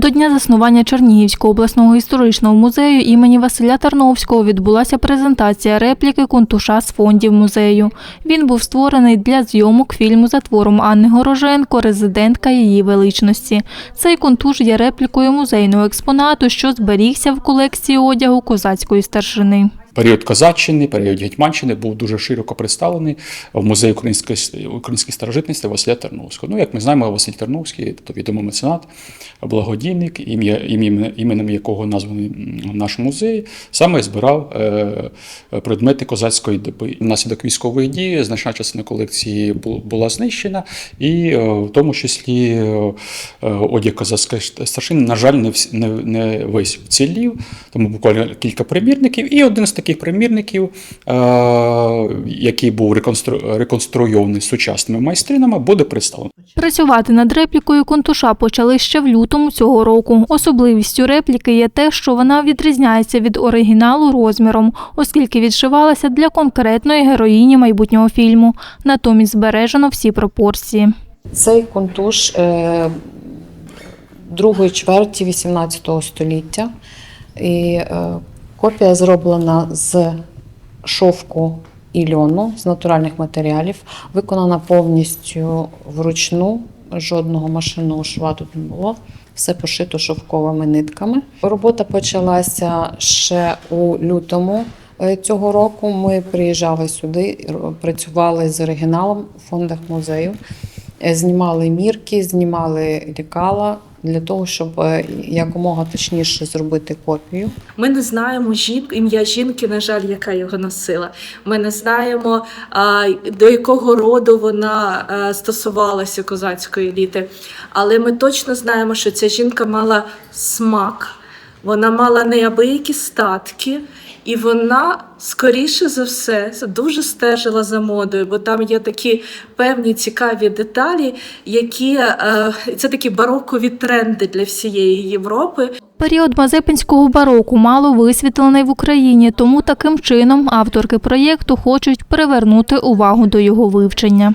До дня заснування Чернігівського обласного історичного музею імені Василя Тарновського відбулася презентація репліки контуша з фондів музею. Він був створений для зйомок фільму за твором Анни Гороженко Резидентка її величності. Цей контуш є реплікою музейного експонату, що зберігся в колекції одягу козацької старшини. Період козаччини, період гетьманщини був дуже широко представлений в музеї української української старожитності Василя Терновського. Ну, як ми знаємо, Василь Терновський, тобто відомий меценат, благодійник, ім'я іменем якого названий наш музей, саме збирав е, предмети козацької доби. Внаслідок військової дії значна частина колекції була знищена, і е, в тому числі е, одяг козацької старшини, на жаль, не, не, не весь вцілів, тому буквально кілька примірників. І один з таких примірників, е, який був реконстру- реконструйований сучасними майстринами, буде представлений. Працювати над реплікою Контуша почали ще в лютому цього року. Особливістю репліки є те, що вона відрізняється від оригіналу розміром, оскільки відшивалася для конкретної героїні майбутнього фільму. Натомість збережено всі пропорції. Цей кунтуш е, другої чверті 18 століття. І е, копія зроблена з шовку і льону з натуральних матеріалів, виконана повністю вручну. Жодного машинного шва тут не було. Все пошито шовковими нитками. Робота почалася ще у лютому е, цього року. Ми приїжджали сюди, працювали з оригіналом у фондах музею, Е, знімали мірки, знімали лікала для того, щоб е, якомога точніше зробити копію. Ми не знаємо жінку, ім'я жінки, на жаль, яка його носила. Ми не знаємо, до якого роду вона стосувалася козацької еліти. Але ми точно знаємо, що ця жінка мала смак, вона мала неабиякі статки, і вона, скоріше за все, дуже стежила за модою, бо там є такі певні цікаві деталі, які е, це такі барокові тренди для всієї Європи. Період мазепинського бароку мало висвітлений в Україні, тому таким чином авторки проєкту хочуть привернути увагу до його вивчення.